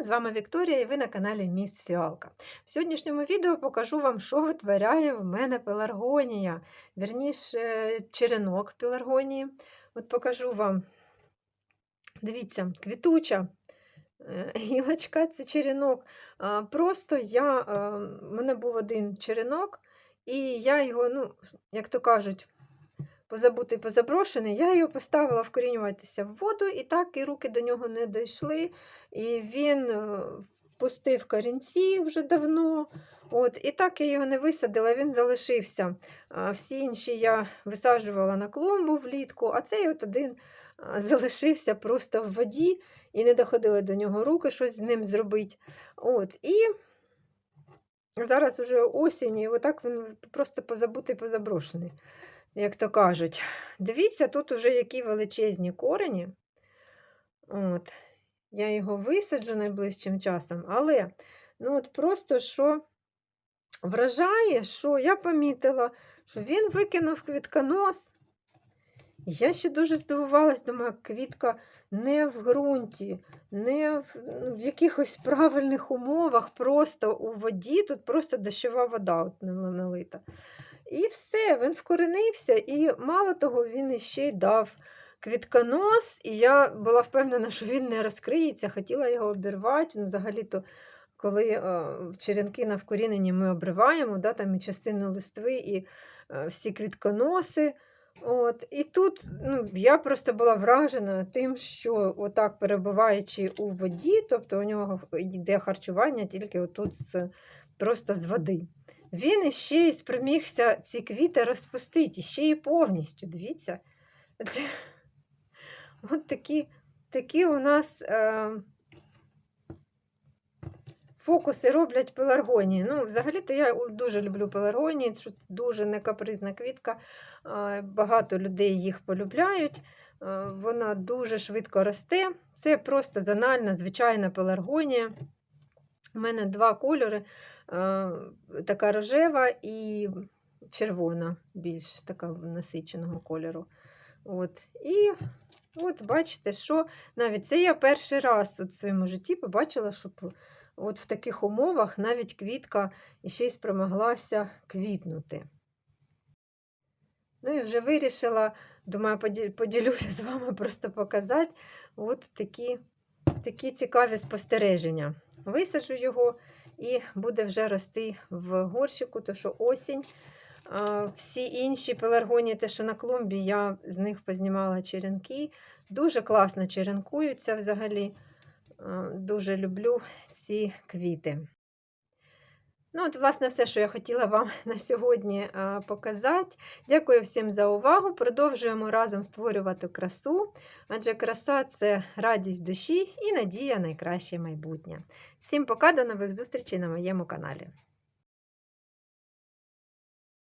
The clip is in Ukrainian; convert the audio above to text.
з вами Вікторія і ви на каналі Міс Фіалка. В сьогоднішньому відео покажу вам, що витворяє в мене пеларгонія, вірніше черенок пеларгонії. От покажу вам, дивіться, квітуча е, гілочка, це черенок. Просто я, е, в мене був один черенок, і я його, ну, як то кажуть, позабутий, позаброшений, я його поставила вкорінюватися в воду, і так і руки до нього не дійшли. І він е, пустив корінці вже давно. От, І так я його не висадила, він залишився. А Всі інші я висаджувала на клумбу влітку, а цей от один залишився просто в воді і не доходили до нього руки щось з ним зробити. От, І зараз уже осінь, і отак він просто позабутий, позаброшений як то кажуть. Дивіться, тут уже які величезні корені. От. Я його висаджу найближчим часом, але ну от просто що вражає, що я помітила, що він викинув квітконос. Я ще дуже здивувалась, думаю, квітка не в ґрунті, не в, ну, в якихось правильних умовах, просто у воді, тут просто дощова вода от налита. І все, він вкоренився, і мало того, він іще й дав квітконос, і я була впевнена, що він не розкриється, хотіла його обірвати. Ну, Взагалі-то, коли е, черенки на вкоріненні ми обриваємо, да, там і частину листви, і е, всі квітконоси. От, І тут ну, я просто була вражена тим, що отак перебуваючи у воді, тобто у нього йде харчування тільки отут з, просто з води. Він іще й спромігся ці квіти розпустити, ще й повністю. Дивіться. Це... От такі такі у нас е... фокуси роблять пеларгонії. Ну, Взагалі-то я дуже люблю пеларгонії, що дуже некапризна квітка. Е... Багато людей їх полюбляють. Е... Вона дуже швидко росте. Це просто зональна, звичайна пеларгонія. У мене два кольори така рожева і червона, більш така насиченого кольору. От. І от бачите, що навіть це я перший раз у своєму житті побачила, що от в таких умовах навіть квітка ще й спромоглася квітнути. Ну і вже вирішила, думаю, поділюся з вами просто показати от такі, такі цікаві спостереження. Висаджу його і буде вже рости в горщику, то що осінь. Всі інші пеларгонії, те, що на клумбі, я з них познімала черенки. Дуже класно черенкуються взагалі. Дуже люблю ці квіти. Ну, от, власне, все, що я хотіла вам на сьогодні показати. Дякую всім за увагу. Продовжуємо разом створювати красу, адже краса це радість душі і надія на найкраще майбутнє. Всім пока, до нових зустрічей на моєму каналі.